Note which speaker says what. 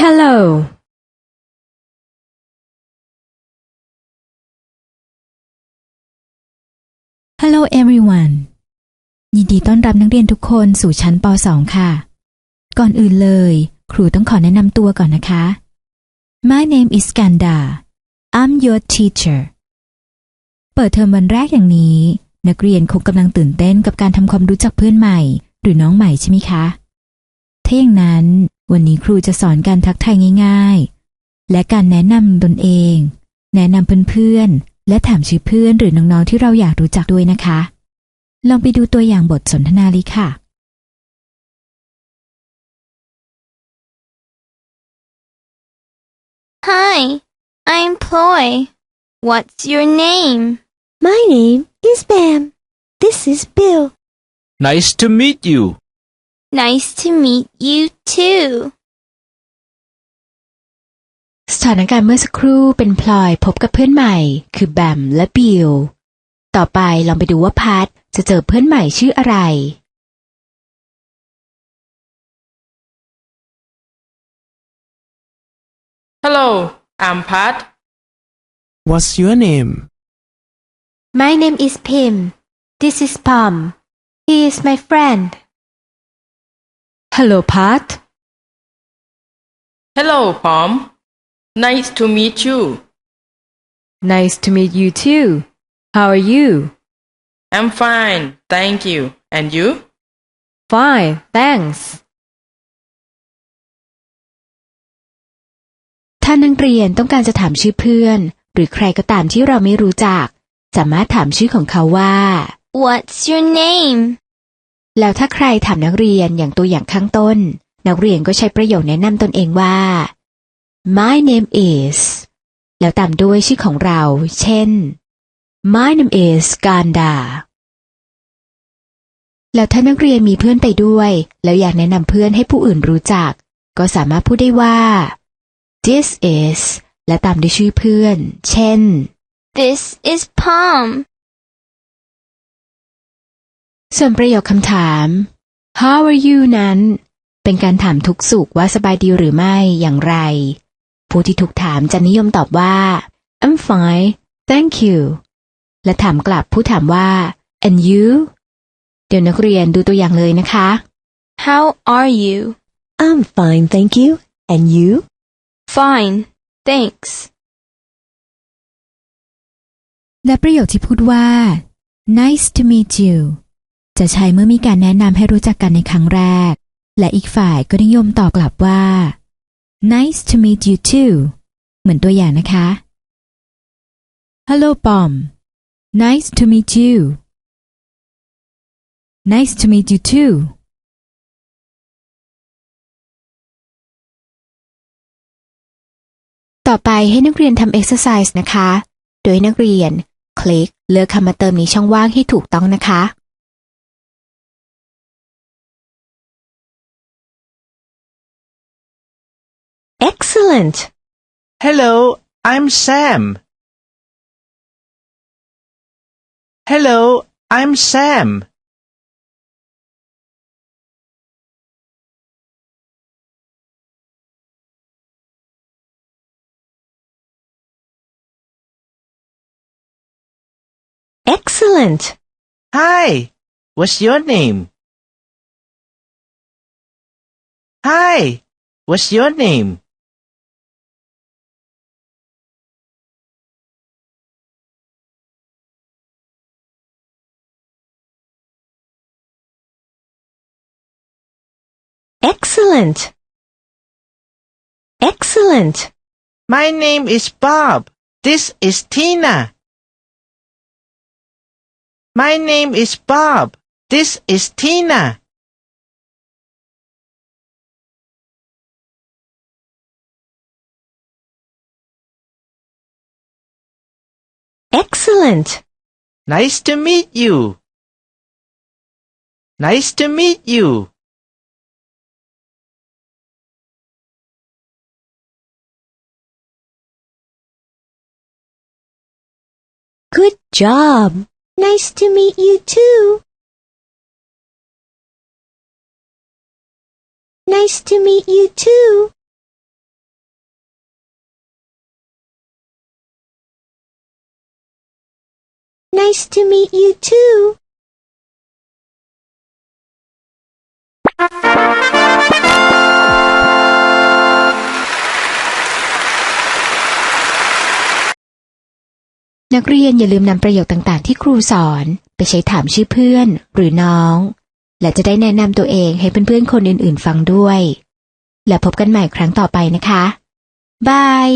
Speaker 1: Hello
Speaker 2: Hello everyone ยินดีต้อนรับนักเรียนทุกคนสู่ชั้นป .2 ค่ะ ก่อนอื่นเลย ครูต้องขอแนะนำตัวก่อนนะคะ My name is Ganda I'm your teacher เปิดเทอมวันแรกอย่างนี้ นักเรียนคงกำลังตื่นเต้นกับการทำความรู้จักเพื่อนใหม่ หรือน้องใหม่ใช่ไหมคะ ถ้าอย่างนั้น วันนี้ครูจะสอนการทักทายง่าย ๆ และการแนะนำตนเอง แนะนำเพื่อนๆ และถามชื่อเพื่อนหรือน้องๆที่เราอยากรู้จักด้วยนะคะ ลองไปดูตัวอย่างบทสนทนาเลยค่ะ
Speaker 3: Hi, I'm Ploy. What's your name?
Speaker 4: My name is Bam. This is Bill.
Speaker 5: Nice to meet you.
Speaker 3: Nice to meet you too.
Speaker 2: สถานการณ์เมื่อสักครู่เป็นพลอยพบกับเพื่อนใหม่ คือแบมและบิล ต่อไปลองไปดูว่าพัทจะเจอเพื่อนใหม่ชื่ออะไร
Speaker 6: Hello, I'm Pat.
Speaker 5: What's your name?
Speaker 4: My name is Pim. This is Pom. He is my friend.
Speaker 1: Hello Pat
Speaker 6: Hello, Pom. Nice to meet you.
Speaker 1: Nice to meet you too How are you
Speaker 6: I'm fine, thank you. And you?
Speaker 1: Fine thanks
Speaker 2: ถ้านักเรียนต้องการจะถามชื่อเพื่อน หรือใครก็ตามที่เราไม่รู้จัก สามารถถามชื่อของเขาว่า
Speaker 3: What's your name?
Speaker 2: แล้วถ้าใครถามนักเรียนอย่างตัวอย่างข้างต้น นักเรียนก็ใช้ประโยคแนะนำตนเองว่า My name is แล้วตามด้วยชื่อของเรา เช่น My name is Ganda แล้วถ้านักเรียนมีเพื่อนไปด้วย แล้วอยากแนะนำเพื่อนให้ผู้อื่นรู้จัก ก็สามารถพูดได้ว่า This is และตามด้วยชื่อเพื่อน เช่น
Speaker 3: This is Pom.
Speaker 2: ส่วนประโยคคำถาม How are you นั้น เป็นการถามทุกสุขว่าสบายดีหรือไม่อย่างไร ผู้ที่ถูกถามจะนิยมตอบว่า I'm fine thank you และถามกลับผู้ถามว่า and you เดี๋ยวนักเรียนดูตัวอย่างเลยนะคะ
Speaker 3: How are you?
Speaker 4: I'm fine, thank you. And you?
Speaker 3: Fine, thanks.
Speaker 2: และประโยคที่พูดว่า nice to meet you จะใช้เมื่อมีการแนะนำให้รู้จักกันในครั้งแรก และอีกฝ่ายก็นิยมตอบกลับว่า nice to meet you too เหมือนตัวอย่างนะคะ Hello Bom nice to meet you nice to meet you too ต่อไปให้นักเรียนทำ exercise นะคะ โดยนักเรียน คลิกเลือกคำมาเติมในช่องว่างให้ถูกต้องนะคะ
Speaker 4: Excellent.
Speaker 5: Hello, I'm Sam. Hello, I'm Sam.
Speaker 4: Excellent.
Speaker 5: Hi, what's your name? Hi, what's your name?
Speaker 4: Excellent. Excellent.
Speaker 5: My name is Bob. This is Tina. My name is Bob. This is Tina.
Speaker 4: Excellent.
Speaker 5: Nice to meet you. Nice to meet you.
Speaker 4: job. Nice to meet you too. Nice to meet you too. Nice to meet you too.
Speaker 2: นักเรียนอย่าลืมนำประโยคต่างๆ ที่ครูสอนไปใช้ถามชื่อเพื่อนหรือน้อง และจะได้แนะนำตัวเองให้เพื่อนๆคนอื่นๆฟังด้วย และพบกันใหม่ครั้งต่อไปนะคะ บาย